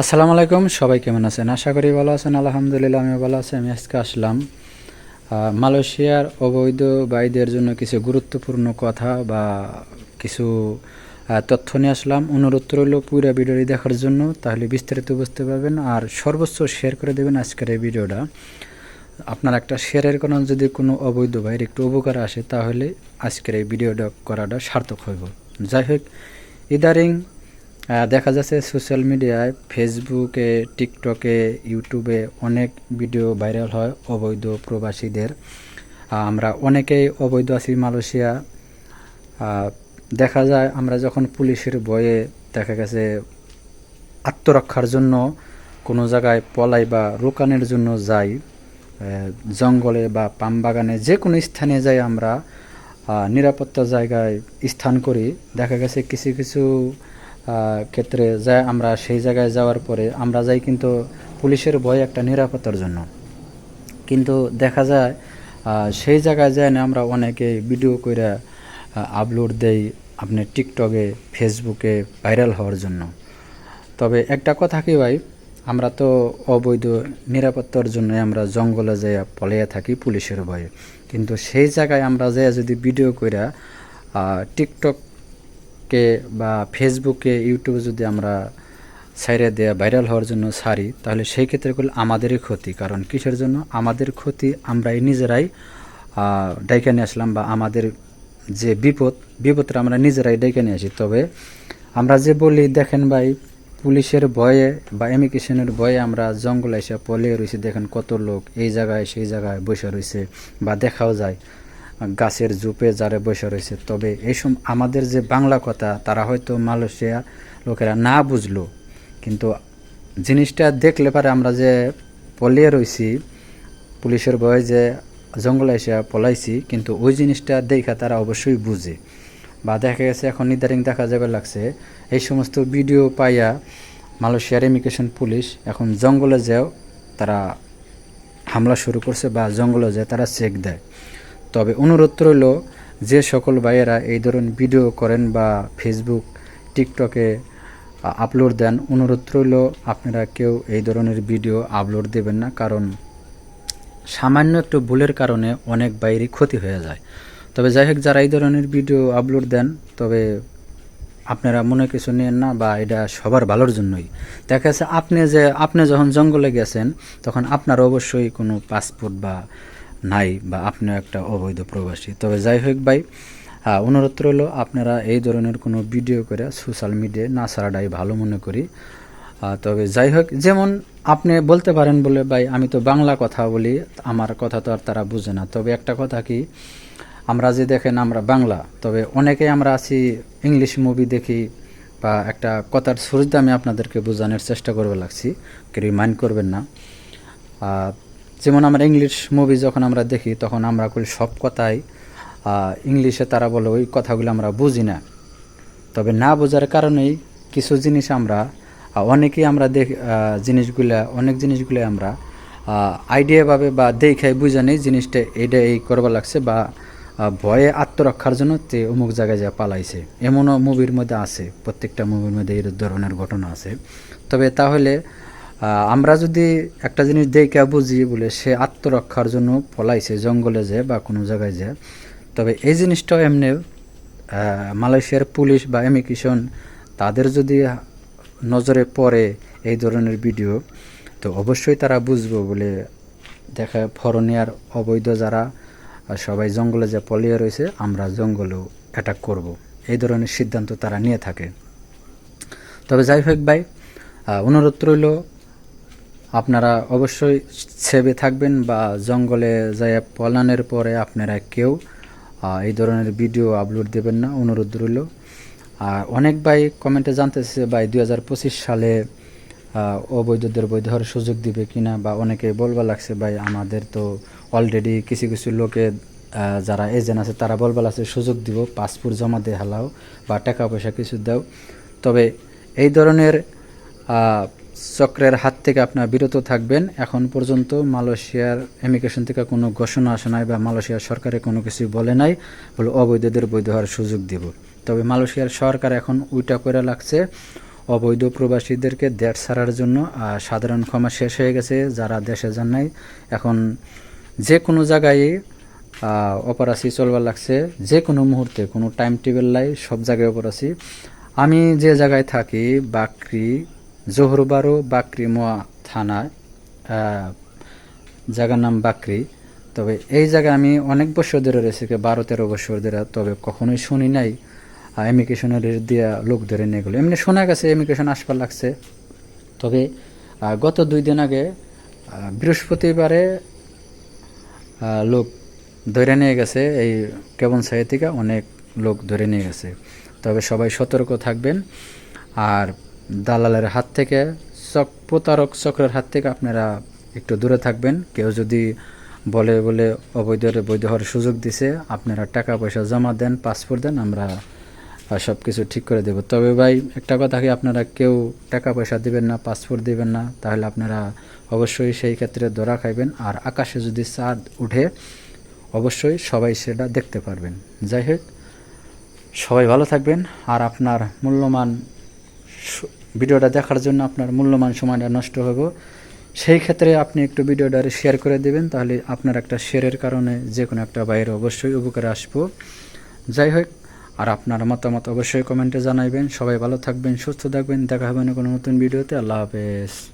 আসসালামু আলাইকুম, সবাই কেমন আছেন? আশা করি ভালো আছেন, আলহামদুলিল্লাহ আমি ভালো আছি, আমি আজকে আসলাম মালয়েশিয়ার অবৈধ বাইদের জন্য কিছু গুরুত্বপূর্ণ কথা বা কিছু তথ্য নিয়ে আসলাম। অনুরোধ রইল পুরো ভিডিওটি দেখার জন্য, তাহলে বিস্তারিত বুঝতে পারবেন আর সর্বোচ্চ শেয়ার করে দেবেন আজকের এই ভিডিওটা। আপনার একটা শেয়ারের কারণে যদি কোনো অবৈধ বাইর একটু উপকার আসে, তাহলে আজকের এই ভিডিওটা করাটা সার্থক হইব। যাই হোক, ইদারিং দেখা যাচ্ছে সোশ্যাল মিডিয়ায় ফেসবুকে টিকটকে ইউটিউবে অনেক ভিডিও ভাইরাল হয় অবৈধ প্রবাসীদের। আমরা অনেকেই অবৈধ আছি মালয়েশিয়া। দেখা যায় আমরা যখন পুলিশের বয়ে দেখা গেছে আত্মরক্ষার জন্য কোনো জায়গায় পলাই বা রোকানের জন্য যাই জঙ্গলে বা পাম বাগানে যে কোনো স্থানে যাই আমরা নিরাপত্তা জায়গায় স্থান করি। দেখা গেছে কিছু কিছু ক্ষেত্রে যায় আমরা সেই জায়গায় যাওয়ার পরে আমরা যাই কিন্তু পুলিশের ভয় একটা নিরাপত্তার জন্য। কিন্তু দেখা যায় সেই জায়গায় যায় না আমরা অনেকে ভিডিও করে আপলোড দেই আপনি টিকটকে ফেসবুকে ভাইরাল হওয়ার জন্য। তবে একটা কথা কি ভাই, আমরা তো অবৈধ নিরাপত্তার জন্য আমরা জঙ্গলে যাইয়া পলাইয়া থাকি পুলিশের ভয়ে। কিন্তু সেই জায়গায় আমরা যেয়ে যদি ভিডিও করে টিকটককে বা ফেসবুকে ইউটিউবে যদি আমরা সাইরে দেয়া ভাইরাল হওয়ার জন্য সারি তাহলে সেই ক্ষেত্রে করলে আমাদেরই ক্ষতি। কারণ কিসের জন্য? আমাদের ক্ষতি আমরাই নিজেরাই ডাইকে নিয়ে আসলাম বা আমাদের যে বিপদ, বিপদটা আমরা নিজেরাই ডেকে নিয়ে আসি। তবে আমরা যে বলি, দেখেন ভাই, পুলিশের ভয়ে বা ইমিগ্রেশনের ভয়ে আমরা জঙ্গলে এসে পলিয়ে রয়েছি। দেখেন কত লোক এই জায়গায়, সেই জায়গায় বসে রয়েছে বা দেখাও যায়। গাছের জুপে যারা বসে রয়েছে। তবে এই আমাদের যে বাংলা কথা, তারা হয়তো মালয়েশিয়া লোকেরা না বুঝলো। কিন্তু জিনিসটা দেখলে পারে আমরা যে পলিয়ে রয়েছি পুলিশের ভয়ে যে জঙ্গলে এসে পলাইছি, কিন্তু ওই জিনিসটা দেখা তারা অবশ্যই বুঝে। বা দেখা গেছে এখন ইদারিং দেখা যাবে লাগছে, এই সমস্ত ভিডিও পাইয়া মালয়েশিয়ার ইমিগ্রেশন পুলিশ এখন জঙ্গলে যেও তারা হামলা শুরু করছে বা জঙ্গলে যায় তারা চেক দেয়। তবে অনুরোধ রইল যে সকল ভাইয়েরা এই ধরনের ভিডিও করেন বা ফেসবুক টিকটকে আপলোড দেন, অনুরোধ রইল আপনারা কেউ এই ধরনের ভিডিও আপলোড দেবেন না, কারণ সামান্য একটু ভুলের কারণে অনেক বাইরে ক্ষতি হয়ে যায়। তবে যাই হোক, যারা এই ধরনের ভিডিও আপলোড দেন, তবে আপনারা মনে কিছু নেন না বা এটা সবার ভালোর জন্যই। দেখা যাচ্ছে, আপনি যে, আপনি যখন জঙ্গলে গেছেন, তখন আপনার অবশ্যই কোনো পাসপোর্ট বা নাই বা আপনি একটা অবৈধ প্রবাসী। তবে যাই হোক ভাই অনুরোধ রইল আপনারা এই ধরনের কোনো ভিডিও করে সোশ্যাল মিডিয়ায় না ছাড়াটাই ভালো মনে করি। তবে যাই হোক, যেমন আপনি বলতে পারেন বলে ভাই, আমি তো বাংলা কথা বলি, আমার কথা তো আর তারা বুঝে না। তবে একটা কথা কি, আমরা যে দেখেন আমরা বাংলা, তবে অনেকেই আমরা আছি ইংলিশ মুভি দেখি বা একটা কথার শুরুতে আমি আপনাদেরকে বোঝানোর চেষ্টা করবে লাগছি, কেউ মাইন্ড করবেন না। যেমন আমরা ইংলিশ মুভি যখন আমরা দেখি, তখন আমরা করি সব কথাই ইংলিশে তারা বলে ওই কথাগুলো আমরা বুঝি না। তবে না বোঝার কারণেই কিছু জিনিস আমরা অনেকেই আমরা দেখ জিনিসগুলা, অনেক জিনিসগুলো আমরা আইডিয়াভাবে বা দেখাই বুঝে নেই, জিনিসটা এইটা এই করবা লাগছে বা ভয়ে আত্মরক্ষার জন্য তে অমুক জায়গায় যা পালাইছে। এমনও মুভির মধ্যে আছে, প্রত্যেকটা মুভির মধ্যে এই ধরনের ঘটনা আছে। তবে তাহলে আমরা যদি একটা জিনিস দেখে বুঝি বলে সে আত্মরক্ষার জন্য পলাইছে, জঙ্গলে যায় বা কোনো জায়গায় যায় তবে এই জিনিসটাও এমনি মালয়েশিয়ার পুলিশ বা ইমিগ্রেশন তাদের যদি নজরে পড়ে এই ধরনের ভিডিও, তো অবশ্যই তারা বুঝব বলে দেখা ফরনিয়ার অবৈধ যারা সবাই জঙ্গলে যে পলিয়ে রয়েছে, আমরা জঙ্গলেও অ্যাটাক করব। এই ধরনের সিদ্ধান্ত তারা নিয়ে থাকে। তবে যাই হোক ভাই অনুরোধ রইল আপনারা অবশ্যই সেবে থাকবেন বা জঙ্গলে যায় পলানের পরে আপনারা কেউ এই ধরনের ভিডিও আপলোড দেবেন না, অনুরোধ রইল। আর অনেক ভাই কমেন্টে জানতেছে, ভাই দু হাজার পঁচিশ সালে অবৈধদের বৈধ হওয়ার সুযোগ দিবে কিনা? বা অনেকে বলবা লাগছে, ভাই, আমাদের তো অলরেডি কিছু কিছু লোকে যারা এজেন্ট আছে, তারা বলবা লাগছে, সুযোগ দিব পাসপোর্ট জমা দিয়ে হালাও বা টাকা পয়সা কিছু দাও। তবে এই ধরনের চক্রের হাত থেকে আপনার বিরত থাকবেন। এখন পর্যন্ত মালয়েশিয়ার ইমিগ্রেশন থেকে কোনো ঘোষণা আসে নাই বা মালয়েশিয়ার সরকারে কোনো কিছু বলে নাই বলে অবৈধদের বৈধ হওয়ার সুযোগ দিব। তবে মালয়েশিয়ার সরকার এখন উইটা করে লাগছে অবৈধ প্রবাসীদেরকে দেশ ছাড়ার জন্য। আহ, সাধারণ ক্ষমা শেষ হয়ে গেছে যারা দেশে যান নাই এখন যে কোনো জায়গায় অপারাসি চলবার লাগছে। যে কোনো মুহূর্তে কোনো টাইম টেবিল নাই সব জায়গায় অপারাসি আমি যে জায়গায় থাকি বাকরি জোহরবারো বাকরি মোয়া থানায় জায়গার নাম বাকরি। তবে এই জায়গায় আমি অনেক বছর ধরে রয়েছি বারো তেরো বছর ধরে, তবে কখনোই শুনি নাই ইমিগ্রেশনের দিয়া লোক ধরে নিয়ে গেলো এমনি শোনা গেছে ইমিগ্রেশন আসবার লাগছে। তবে গত দুই দিন আগে বৃহস্পতিবারে লোক ধরে নিয়ে গেছে, এই কেবন থেকে অনেক লোক ধরে নিয়ে গেছে। তবে সবাই সতর্ক থাকবেন। আর দালালের হাত থেকে, চক, প্রতারক চক্রের হাত থেকে আপনারা একটু দূরে থাকবেন। কেউ যদি বলে বলে অবৈধরে বৈধ হওয়ার সুযোগ দিছে, আপনারা টাকা পয়সা জমা দেন, পাসপোর্ট দেন, আমরা সব কিছু ঠিক করে দেব। তবে ভাই, একটা কথা কি, আপনারা কেউ টাকা পয়সা দিবেন না, পাসপোর্ট দিবেন না, তাহলে আপনারা অবশ্যই সেই ক্ষেত্রে ধরা খাইবেন। আর আকাশে যদি চাঁদ উঠে অবশ্যই সবাই সেটা দেখতে পারবেন। যাই হোক, সবাই ভালো থাকবেন। আর আপনার মূল্যবান স- ভিডিওটা দেখার জন্য আপনার মূল্যমান সময়টা নষ্ট হবে। সেই ক্ষেত্রে আপনি একটু ভিডিওটা শেয়ার করে দেবেন, তাহলে আপনার একটা শেয়ারের কারণে যে কোনো একটা বাইরে অবশ্যই উপকারে আসব। যাই হোক, আর আপনার মতামত অবশ্যই কমেন্টে জানাইবেন। সবাই ভালো থাকবেন, সুস্থ থাকবেন। দেখা হবে না কোনো নতুন ভিডিওতে। আল্লাহ হাফেজ।